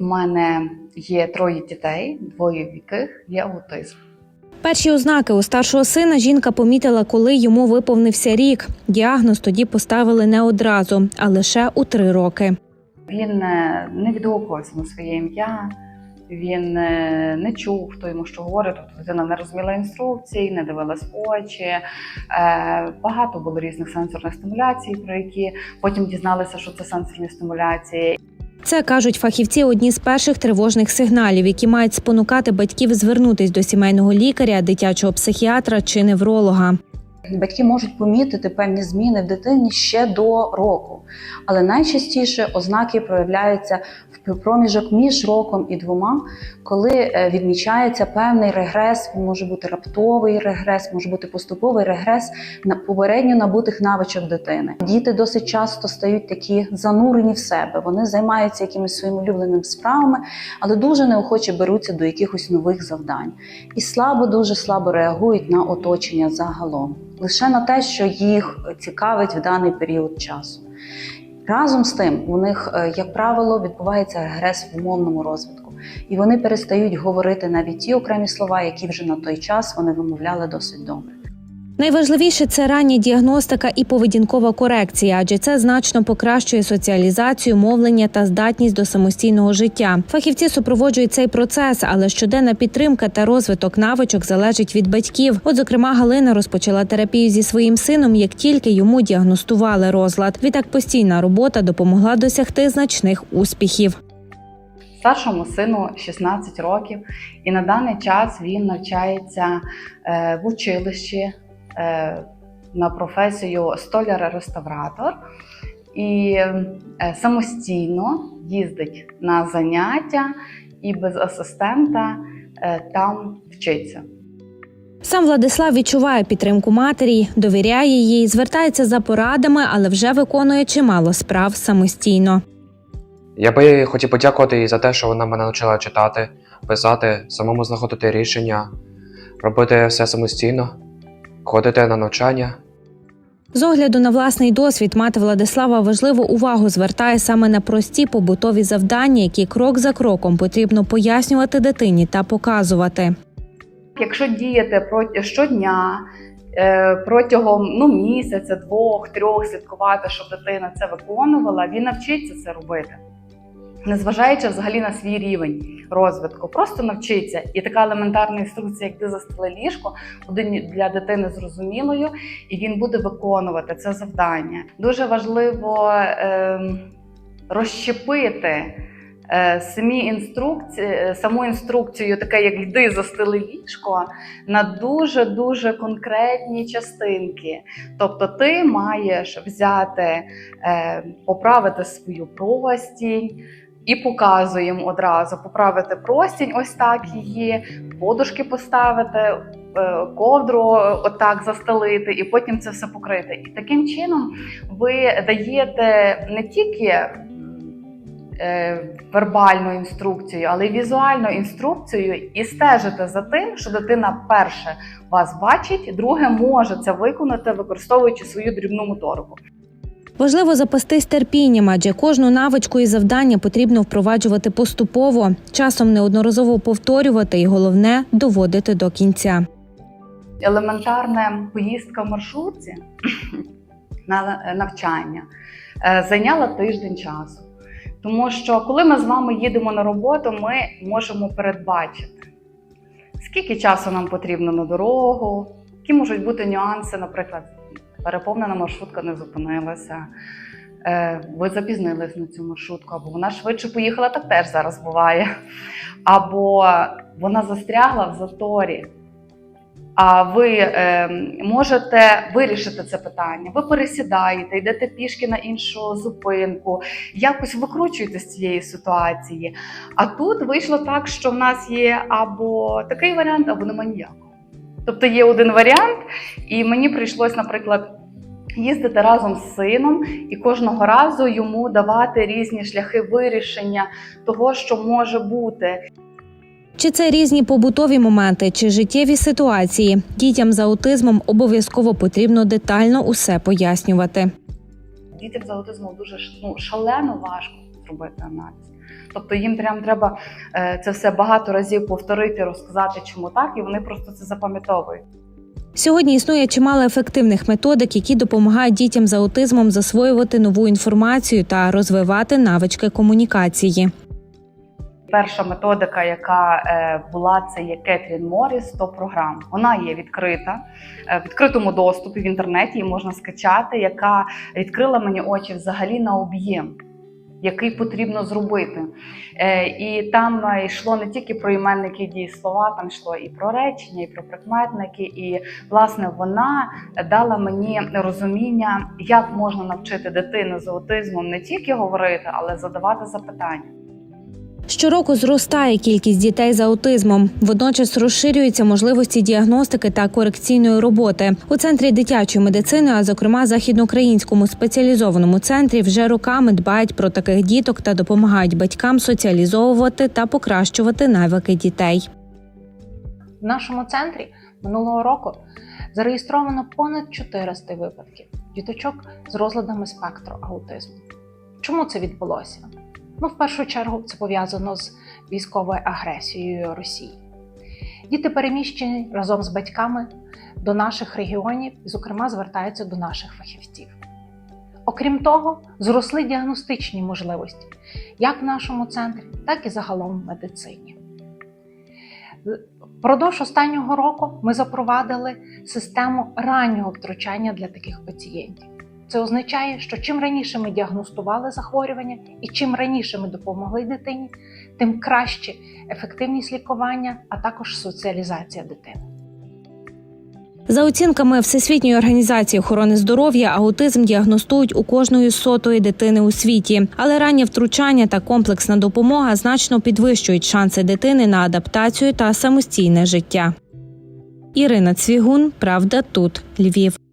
У мене є троє дітей, двоє в яких є аутизм. Перші ознаки у старшого сина жінка помітила, коли йому виповнився рік. Діагноз тоді поставили не одразу, а лише у три роки. Він е, не відгукувався на своє ім'я, він е, не чув, хто йому що говорить. Тобто дитина не розуміла інструкцій, не дивилась очі. Е, Багато було різних сенсорних стимуляцій, про які потім дізналися, що це сенсорні стимуляції. Це кажуть фахівці одні з перших тривожних сигналів, які мають спонукати батьків звернутись до сімейного лікаря, дитячого психіатра чи невролога. Батьки можуть помітити певні зміни в дитині ще до року, але найчастіше ознаки проявляються в проміжок між роком і двома, коли е, відмічається певний регрес, може бути раптовий регрес, може бути поступовий регрес на попередньо набутих навичок дитини. Діти досить часто стають такі занурені в себе. Вони займаються якимись своїми улюбленими справами, але дуже неохоче беруться до якихось нових завдань і слабо, дуже слабо реагують на оточення загалом, лише на те, що їх цікавить в даний період часу. Разом з тим, у них, е, як правило, відбувається регрес в умовному розвитку, і вони перестають говорити навіть ті окремі слова, які вже на той час вони вимовляли досить добре. Найважливіше це рання діагностика і поведінкова корекція, адже це значно покращує соціалізацію, мовлення та здатність до самостійного життя. Фахівці супроводжують цей процес, але щоденна підтримка та розвиток навичок залежить від батьків. От, зокрема, Галина розпочала терапію зі своїм сином, як тільки йому діагностували розлад. Відтак постійна робота допомогла досягти значних успіхів. Старшому сину 16 років, і на даний час він навчається е, в училищі на професію столяр-реставратор і е, самостійно їздить на заняття і без асистента е, там вчиться. Сам Владислав відчуває підтримку матері, довіряє їй, звертається за порадами, але вже виконує чимало справ самостійно. Я би хотів подякувати їй за те, що вона мене навчила читати, писати, самому знаходити рішення, робити все самостійно, ходити на навчання. З огляду на власний досвід мати Владислава важливу увагу звертає саме на прості побутові завдання, які крок за кроком потрібно пояснювати дитині та показувати. Якщо діяти щодня е, протягом ну, місяця, двох, трьох слідкувати, щоб дитина це виконувала, він навчиться це робити. Незважаючи взагалі на свій рівень розвитку, просто навчиться. І така елементарна інструкція, як ти застели ліжко, буде для дитини зрозумілою, і він буде виконувати це завдання. Дуже важливо е, розщепити самі інструкції, саму інструкцію, таке як йди застели ліжко, на дуже дуже конкретні частинки. Тобто, ти маєш взяти, е, поправити свою простінь. І показуємо одразу поправити простінь, ось так її, подушки поставити, е, ковдру отак застелити, і потім це все покрити. І таким чином ви даєте не тільки е, вербальну інструкцію, але й візуальну інструкцію, і стежите за тим, що дитина перше вас бачить, друге може це виконати, використовуючи свою дрібну моторику. Важливо запастись терпінням, адже кожну навичку і завдання потрібно впроваджувати поступово, часом неодноразово повторювати, і головне доводити до кінця. елементарна поїздка в маршрутці на навчання е, зайняла тиждень часу. Тому що коли ми з вами їдемо на роботу, ми можемо передбачити, скільки часу нам потрібно на дорогу, які можуть бути нюанси, наприклад, переповнена маршрутка не зупинилася, е, ви запізнились на цю маршрутку, або вона швидше поїхала, так теж зараз буває. Або вона застрягла в заторі. А ви е, можете вирішити це питання. Ви пересідаєте, йдете пішки на іншу зупинку, якось викручуєте з цієї ситуації. А тут вийшло так, що в нас є або такий варіант, або немає ніякого. Тобто є один варіант, і мені прийшлось, наприклад, їздити разом з сином і кожного разу йому давати різні шляхи вирішення того, що може бути. Чи це різні побутові моменти, чи життєві ситуації, дітям з аутизмом обов'язково потрібно детально усе пояснювати. Дітям з аутизмом дуже ну, шалено важко зробити аналіз. Тобто їм прям треба е, це все багато разів повторити, розказати, чому так, і вони просто це запам'ятовують. Сьогодні існує чимало ефективних методик, які допомагають дітям з аутизмом засвоювати нову інформацію та розвивати навички комунікації. Перша методика, яка е, була, це є Кетрін Моріс 100 програм. Вона є відкрита е, в відкритому доступі в інтернеті, її можна скачати, яка відкрила мені очі взагалі на об'єм, який потрібно зробити. Е, і там е, йшло не тільки про іменники дії слова, там йшло і про речення, і про прикметники. І власне вона дала мені розуміння, як можна навчити дитину з аутизмом не тільки говорити, але задавати запитання. Щороку зростає кількість дітей з аутизмом. Водночас розширюються можливості діагностики та корекційної роботи. У центрі дитячої медицини, а зокрема західноукраїнському спеціалізованому центрі, вже роками дбають про таких діток та допомагають батькам соціалізовувати та покращувати навики дітей. В нашому центрі минулого року зареєстровано понад 400 випадків діточок з розладами спектру аутизму. Чому це відбулося? Ну, в першу чергу, це пов'язано з військовою агресією Росії. Діти переміщені разом з батьками до наших регіонів і, зокрема, звертаються до наших фахівців. Окрім того, зросли діагностичні можливості як в нашому центрі, так і загалом в медицині. Впродовж останнього року ми запровадили систему раннього втручання для таких пацієнтів. Це означає, що чим раніше ми діагностували захворювання і чим раніше ми допомогли дитині, тим краще ефективність лікування, а також соціалізація дитини. За оцінками Всесвітньої організації охорони здоров'я, аутизм діагностують у кожної сотої дитини у світі, але раннє втручання та комплексна допомога значно підвищують шанси дитини на адаптацію та самостійне життя. Ірина Цвігун, Правда, тут Львів.